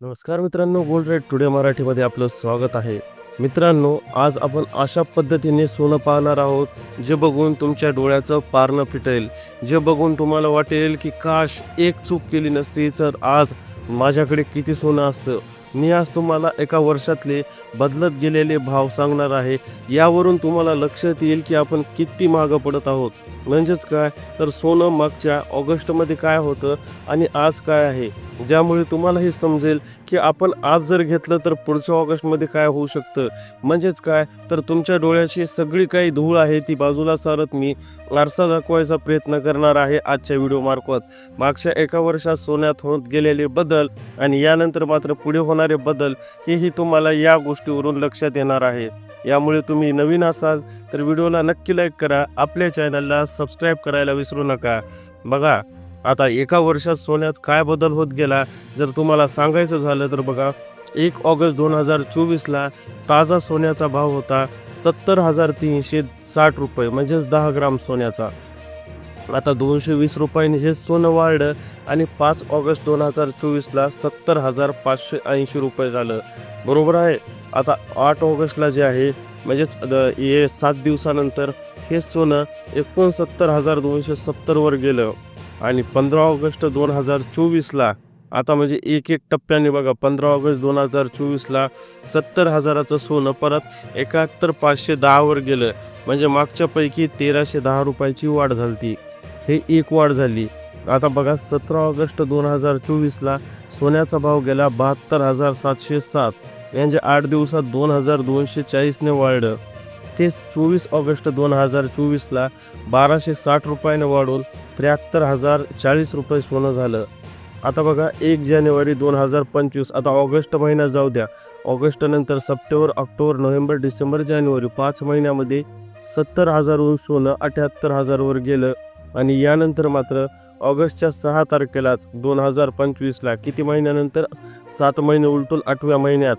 नमस्कार मित्रांनो gold rate today मराठीमध्ये आपलं स्वागत आहे. मित्रांनो आज आपण अशा पद्धतीने सोनं पाहणार आहोत जे बघून तुमच्या डोळ्याचं पारणं फिटेल. जे बघून तुम्हाला वाटेल की काश एक चूक केली नसती तर आज माझ्याकडे किती सोनं असतं? मी आज तुम्हाला एका वर्षातले बदलत गेलेले भाव सांगणार आहे. यावरून तुम्हाला लक्षात येईल की आपण किती मागं पडत आहोत. म्हणजेच काय? तर सोनं मागच्या ऑगस्टमध्ये काय होतं आणि आज काय आहे? ज्यामुळे तुम्हाला हे समजेल की आपण आज जर घेतलं तर पुढच्या ऑगस्टमध्ये काय होऊ शकतं? म्हणजेच काय? तर तुमच्या डोळ्याची सगळी काही धूळ आहे ती बाजूला सारत मी आरसा दाखवायचा प्रयत्न करणार आहे आजच्या व्हिडिओ मार्फत. मागच्या एका वर्षात सोन्यात होत गेलेले बदल आणि यानंतर मात्र पुढे होणारे बदल हेही तुम्हाला या गोष्टीवरून लक्षात येणार आहे. यामुळे तुम्ही नवीन असाल तर व्हिडिओला नक्की लाईक करा. आपल्या चॅनलला सबस्क्राईब करायला विसरू नका. बघा आता एका वर्षात सोन्यात काय बदल होत गेला? जर तुम्हाला सांगायचं झालं तर बघा. एक ऑगस्ट दोन हजार चोवीसला ताजा सोन्याचा भाव होता सत्तर हजार तीनशे साठ रुपये म्हणजेच दहा ग्राम सोन्याचा. आता दोनशे वीस रुपयाने हे सोनं वाढलं आणि पाच ऑगस्ट दोन हजार चोवीसला सत्तर हजार पाचशे ऐंशी रुपये झालं. बरोबर आहे? आता आठ ऑगस्टला जे आहे म्हणजेच द- हे सात दिवसानंतर हे सोनं एकोणसत्तर हजार दोनशे सत्तरवर गेलं. आणि पंधरा ऑगस्ट दोन हजार चोवीसला आता म्हणजे एक एक टप्प्याने बघा पंधरा ऑगस्ट दोन हजार चोवीसला सत्तर हजाराचं सोनं परत एकाहत्तर पाचशे दहावर गेलं. म्हणजे मागच्यापैकी तेराशे दहा रुपयाची वाढ झाली ती हे एक वाढ झाली. आता बघा सतरा ऑगस्ट दोन हजार चोवीसला सोन्याचा भाव गेला बहात्तर हजार सातशे सात. म्हणजे आठ दिवसात दोन हजार दोनशे चाळीसने वाढलं. तेच चोवीस ऑगस्ट दोन हजार चोवीसला बाराशे साठ रुपयाने वाढून त्र्याहत्तर हजार चाळीस रुपये सोनं झालं. आता बघा एक जानेवारी दोन हजार पंचवीस आता ऑगस्ट महिना जाऊ द्या. ऑगस्टनंतर सप्टेंबर ऑक्टोबर नोव्हेंबर डिसेंबर जानेवारी पाच महिन्यामध्ये सत्तर हजारहून सोनं अठ्याहत्तर हजारवर गेलं. आणि यानंतर मात्र ऑगस्टच्या सहा तारखेलाच दोन हजार पंचवीसला किती महिन्यानंतर? सात महिने उलटून आठव्या महिन्यात.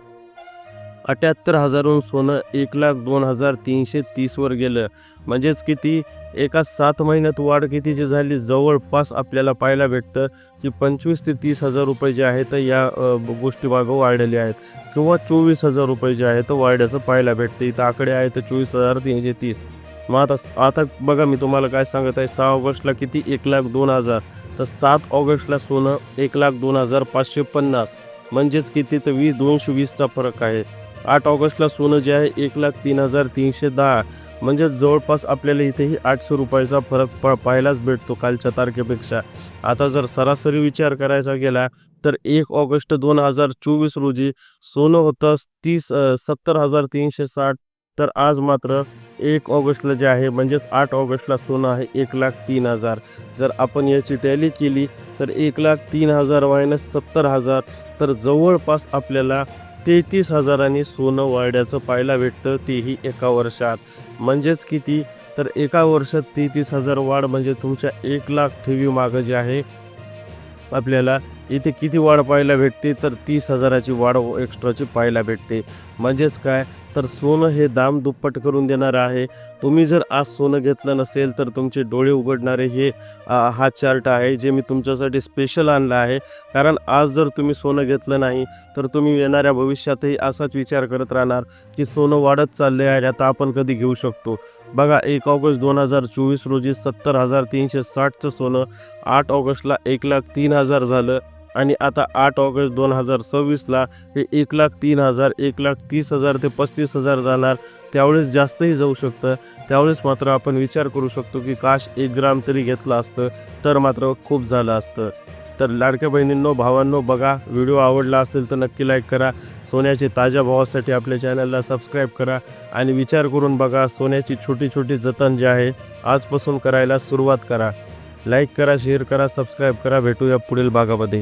अठ्याहत्तर हजारहून सोनं एक लाख दोन हजार तीनशे तीसवर गेलं. म्हणजेच किती? एका सात महिन्यात वाढ कितीची झाली? जवळपास आपल्याला पाहायला भेटतं की पंचवीस ते तीस हजार रुपये जे आहेत या गोष्टी मागं वाढलेल्या आहेत. किंवा चोवीस हजार रुपये जे आहेत वाढल्याचं पाहायला भेटतं. इथं आकडे आहेत चोवीस हजार तीनशे तीस. मग आता आता बघा मी तुम्हाला काय सांगत आहे. सहा ऑगस्टला किती? एक लाख दोन हजार. तर सात ऑगस्टला सोनं एक लाख दोन हजार पाचशे पन्नास. म्हणजेच किती? तर वीस दोनशे वीसचा फरक आहे. आठ ऑगस्टला सोनं जे आहे एक लाख तीन हजार तीनशे दहा. म्हणजे जवळपास आपल्याला इथेही आठशे रुपयाचा फरक प पाहायलाच भेटतो कालच्या तारखेपेक्षा. आता जर सरासरी विचार करायचा गेला तर एक ऑगस्ट दोन हजार चोवीस रोजी सोनं होतं तीस सत्तर हजार तीनशे साठ. तर आज मात्र एक ऑगस्टला जे आहे म्हणजेच आठ ऑगस्टला सोनं आहे एक लाख तीन हजार. जर आपण याची टॅली केली तर एक लाख तीन हजार मायनस सत्तर हजार. तर जवळपास आपल्याला तेहतीस हजारांनी सोनं वाढण्याचं पाहायला भेटतं तेही एका वर्षात. म्हणजेच किती? तर एका वर्षात तेहतीस हजार वाढ म्हणजे तुमच्या एक लाख ठेवी मागं जे आहे आपल्याला इथे किती वाढ पाहायला भेटते? तर तीस हजाराची वाढ हो, एक्स्ट्राची पाहायला भेटते. म्हणजेच काय? तर सोनं हे दाम दुप्पट करून देणार आहे. तुम्ही जर आज सोनं घेतलं नसेल तर तुमचे डोळे उघडणारे हे हा चार्ट आहे जे मी तुमच्यासाठी स्पेशल आणला आहे. कारण आज जर तुम्ही सोनं घेतलं नाही तर तुम्ही येणाऱ्या भविष्यातही असाच विचार करत राहणार की सोनं वाढत चालले आहे आता आपण कधी घेऊ शकतो. बघा एक ऑगस्ट दोन हजार चोवीस रोजी सत्तर हजार तीनशे साठचं सोनं आठ ऑगस्टला एक लाख तीन हजार झालं. आणि आता आठ ऑगस्ट दोन हजार सव्वीसला हे एक लाख तीन हजार एक लाख तीस हजार ते पस्तीस हजार जाणार. त्यावेळेस जास्तही जाऊ शकतं. त्यावेळेस मात्र आपण विचार करू शकतो की काश एक ग्राम तरी घेतलं असतं तर मात्र खूप झालं असतं. तर लाडक्या बहिणींनो भावांनो बघा व्हिडिओ आवडला असेल तर नक्की लाईक करा. सोन्याचे ताज्या भावासाठी आपल्या चॅनलला सबस्क्राईब करा आणि विचार करून बघा सोन्याची छोटी छोटी जतन जे आहे आजपासून करायला सुरुवात करा. लाईक करा शेअर करा सबस्क्राईब करा. भेटूया पुढील भागामध्ये.